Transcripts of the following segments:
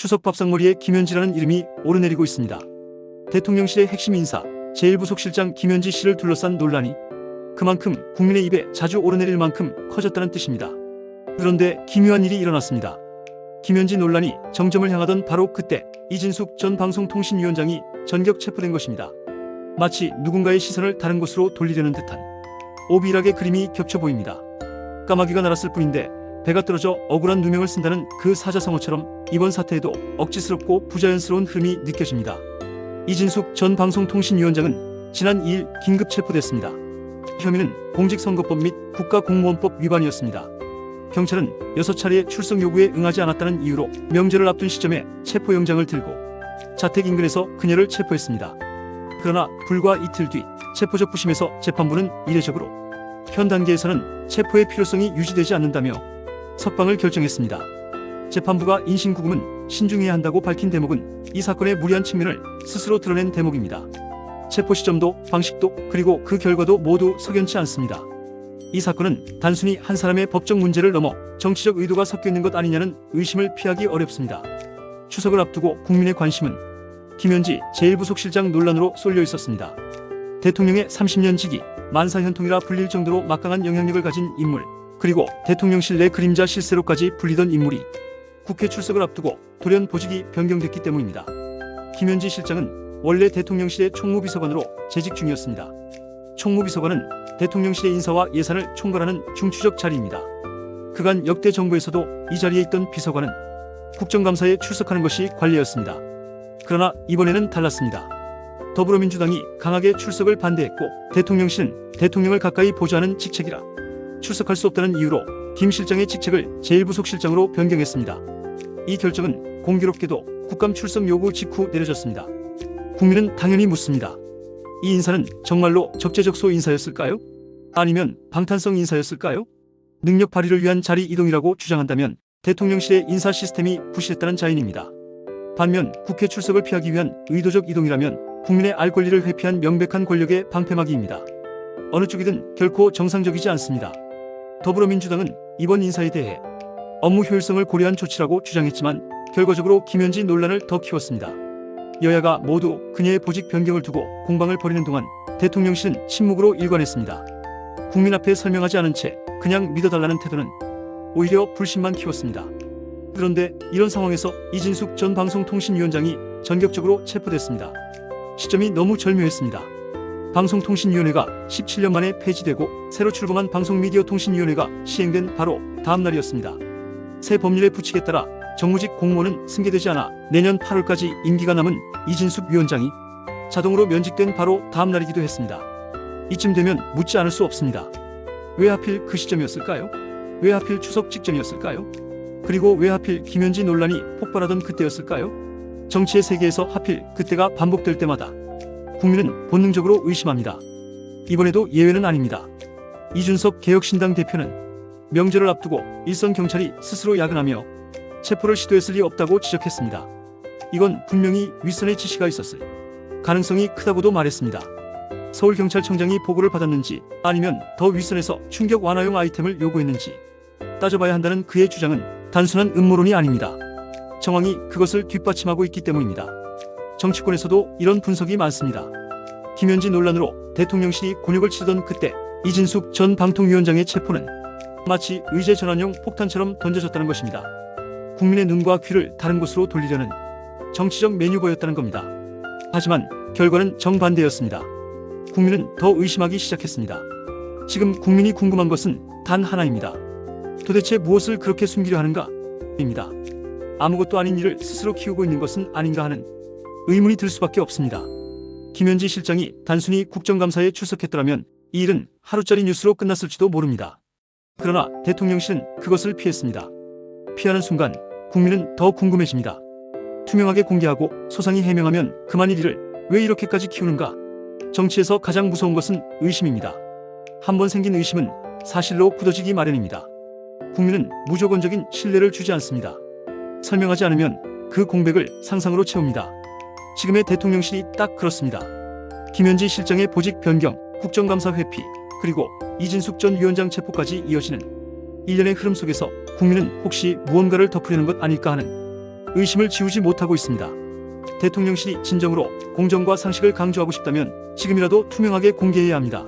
추석 밥상머리에 김현지라는 이름이 오르내리고 있습니다. 대통령실의 핵심 인사 제1부속실장 김현지 씨를 둘러싼 논란이 그만큼 국민의 입에 자주 오르내릴 만큼 커졌다는 뜻입니다. 그런데 기묘한 일이 일어났습니다. 김현지 논란이 정점을 향하던 바로 그때 이진숙 전 방송통신위원장이 전격 체포된 것입니다. 마치 누군가의 시선을 다른 곳으로 돌리려는 듯한 오비락의 그림이 겹쳐 보입니다. 까마귀가 날았을 뿐인데 배가 떨어져 억울한 누명을 쓴다는 그 사자성어처럼 이번 사태에도 억지스럽고 부자연스러운 흐름이 느껴집니다. 이진숙 전 방송통신위원장은 지난 2일 긴급 체포됐습니다. 혐의는 공직선거법 및 국가공무원법 위반이었습니다. 경찰은 6차례 출석 요구에 응하지 않았다는 이유로 명절을 앞둔 시점에 체포영장을 들고 자택 인근에서 그녀를 체포했습니다. 그러나 불과 이틀 뒤 체포적 부심에서 재판부는 이례적으로 현 단계에서는 체포의 필요성이 유지되지 않는다며 석방을 결정했습니다. 재판부가 인신구금은 신중해야 한다고 밝힌 대목은 이 사건의 무리한 측면을 스스로 드러낸 대목입니다. 체포 시점도 방식도 그리고 그 결과도 모두 석연치 않습니다. 이 사건은 단순히 한 사람의 법적 문제를 넘어 정치적 의도가 섞여 있는 것 아니냐는 의심을 피하기 어렵습니다. 추석을 앞두고 국민의 관심은 김현지 제1부속실장 논란으로 쏠려 있었습니다. 대통령의 30년 지기 만사현통이라 불릴 정도로 막강한 영향력을 가진 인물 그리고 대통령실 내 그림자 실세로까지 불리던 인물이 국회 출석을 앞두고 돌연 보직이 변경됐기 때문입니다. 김현지 실장은 원래 대통령실의 총무비서관으로 재직 중이었습니다. 총무비서관은 대통령실의 인사와 예산을 총괄하는 중추적 자리입니다. 그간 역대 정부에서도 이 자리에 있던 비서관은 국정감사에 출석하는 것이 관례였습니다. 그러나 이번에는 달랐습니다. 더불어민주당이 강하게 출석을 반대했고 대통령실은 대통령을 가까이 보좌하는 직책이라 출석할 수 없다는 이유로 김 실장의 직책을 제1부속 실장으로 변경했습니다. 이 결정은 공교롭게도 국감 출석 요구 직후 내려졌습니다. 국민은 당연히 묻습니다. 이 인사는 정말로 적재적소 인사였을까요? 아니면 방탄성 인사였을까요? 능력 발휘를 위한 자리 이동이라고 주장한다면 대통령실의 인사 시스템이 부실했다는 자인입니다. 반면 국회 출석을 피하기 위한 의도적 이동이라면 국민의 알 권리를 회피한 명백한 권력의 방패막이입니다. 어느 쪽이든 결코 정상적이지 않습니다. 더불어민주당은 이번 인사에 대해 업무 효율성을 고려한 조치라고 주장했지만 결과적으로 김현지 논란을 더 키웠습니다. 여야가 모두 그녀의 보직 변경을 두고 공방을 벌이는 동안 대통령실은 침묵으로 일관했습니다. 국민 앞에 설명하지 않은 채 그냥 믿어달라는 태도는 오히려 불신만 키웠습니다. 그런데 이런 상황에서 이진숙 전 방송통신위원장이 전격적으로 체포됐습니다. 시점이 너무 절묘했습니다. 방송통신위원회가 17년 만에 폐지되고 새로 출범한 방송미디어통신위원회가 시행된 바로 다음 날이었습니다. 새 법률의 부칙에 따라 정무직 공무원은 승계되지 않아 내년 8월까지 임기가 남은 이진숙 위원장이 자동으로 면직된 바로 다음 날이기도 했습니다. 이쯤 되면 묻지 않을 수 없습니다. 왜 하필 그 시점이었을까요? 왜 하필 추석 직전이었을까요? 그리고 왜 하필 김현지 논란이 폭발하던 그때였을까요? 정치의 세계에서 하필 그때가 반복될 때마다 국민은 본능적으로 의심합니다. 이번에도 예외는 아닙니다. 이준석 개혁신당 대표는 명절을 앞두고 일선 경찰이 스스로 야근하며 체포를 시도했을 리 없다고 지적했습니다. 이건 분명히 윗선의 지시가 있었을 가능성이 크다고도 말했습니다. 서울경찰청장이 보고를 받았는지 아니면 더 윗선에서 충격 완화용 아이템을 요구했는지 따져봐야 한다는 그의 주장은 단순한 음모론이 아닙니다. 정황이 그것을 뒷받침하고 있기 때문입니다. 정치권에서도 이런 분석이 많습니다. 김현지 논란으로 대통령실이 곤욕을 치르던 그때 이진숙 전 방통위원장의 체포는 마치 의제 전환용 폭탄처럼 던져졌다는 것입니다. 국민의 눈과 귀를 다른 곳으로 돌리려는 정치적 메뉴버였다는 겁니다. 하지만 결과는 정반대였습니다. 국민은 더 의심하기 시작했습니다. 지금 국민이 궁금한 것은 단 하나입니다. 도대체 무엇을 그렇게 숨기려 하는가? 입니다. 아무것도 아닌 일을 스스로 키우고 있는 것은 아닌가 하는 의문이 들 수밖에 없습니다. 김현지 실장이 단순히 국정감사에 출석했더라면 이 일은 하루짜리 뉴스로 끝났을지도 모릅니다. 그러나 대통령실은 그것을 피했습니다. 피하는 순간 국민은 더 궁금해집니다. 투명하게 공개하고 소상히 해명하면 그만일 일을 왜 이렇게까지 키우는가? 정치에서 가장 무서운 것은 의심입니다. 한번 생긴 의심은 사실로 굳어지기 마련입니다. 국민은 무조건적인 신뢰를 주지 않습니다. 설명하지 않으면 그 공백을 상상으로 채웁니다. 지금의 대통령실이 딱 그렇습니다. 김현지 실장의 보직 변경, 국정감사 회피, 그리고 이진숙 전 위원장 체포까지 이어지는 일련의 흐름 속에서 국민은 혹시 무언가를 덮으려는 것 아닐까 하는 의심을 지우지 못하고 있습니다. 대통령실이 진정으로 공정과 상식을 강조하고 싶다면 지금이라도 투명하게 공개해야 합니다.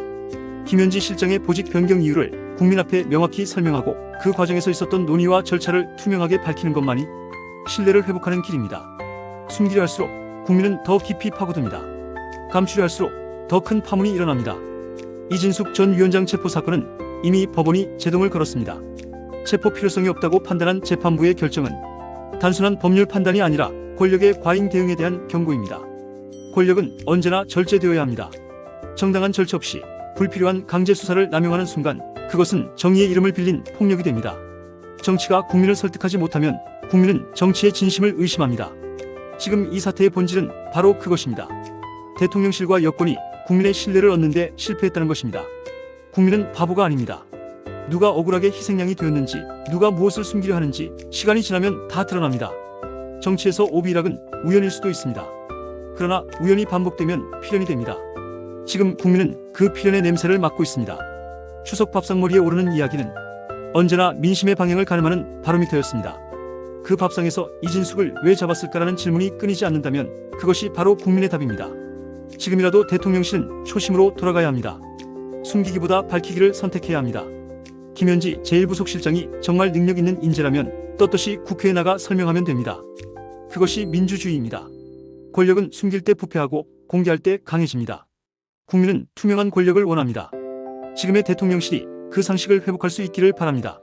김현지 실장의 보직 변경 이유를 국민 앞에 명확히 설명하고 그 과정에서 있었던 논의와 절차를 투명하게 밝히는 것만이 신뢰를 회복하는 길입니다. 숨기려 할수록 국민은 더 깊이 파고듭니다. 감추려 할수록 더 큰 파문이 일어납니다. 이진숙 전 위원장 체포 사건은 이미 법원이 제동을 걸었습니다. 체포 필요성이 없다고 판단한 재판부의 결정은 단순한 법률 판단이 아니라 권력의 과잉 대응에 대한 경고입니다. 권력은 언제나 절제되어야 합니다. 정당한 절차 없이 불필요한 강제 수사를 남용하는 순간 그것은 정의의 이름을 빌린 폭력이 됩니다. 정치가 국민을 설득하지 못하면 국민은 정치의 진심을 의심합니다. 지금 이 사태의 본질은 바로 그것입니다. 대통령실과 여권이 국민의 신뢰를 얻는데 실패했다는 것입니다. 국민은 바보가 아닙니다. 누가 억울하게 희생양이 되었는지, 누가 무엇을 숨기려 하는지 시간이 지나면 다 드러납니다. 정치에서 오비락은 우연일 수도 있습니다. 그러나 우연이 반복되면 필연이 됩니다. 지금 국민은 그 필연의 냄새를 맡고 있습니다. 추석 밥상머리에 오르는 이야기는 언제나 민심의 방향을 가늠하는 바로미터였습니다. 그 밥상에서 이진숙을 왜 잡았을까라는 질문이 끊이지 않는다면 그것이 바로 국민의 답입니다. 지금이라도 대통령실은 초심으로 돌아가야 합니다. 숨기기보다 밝히기를 선택해야 합니다. 김현지 제1부속실장이 정말 능력 있는 인재라면 떳떳이 국회에 나가 설명하면 됩니다. 그것이 민주주의입니다. 권력은 숨길 때 부패하고 공개할 때 강해집니다. 국민은 투명한 권력을 원합니다. 지금의 대통령실이 그 상식을 회복할 수 있기를 바랍니다.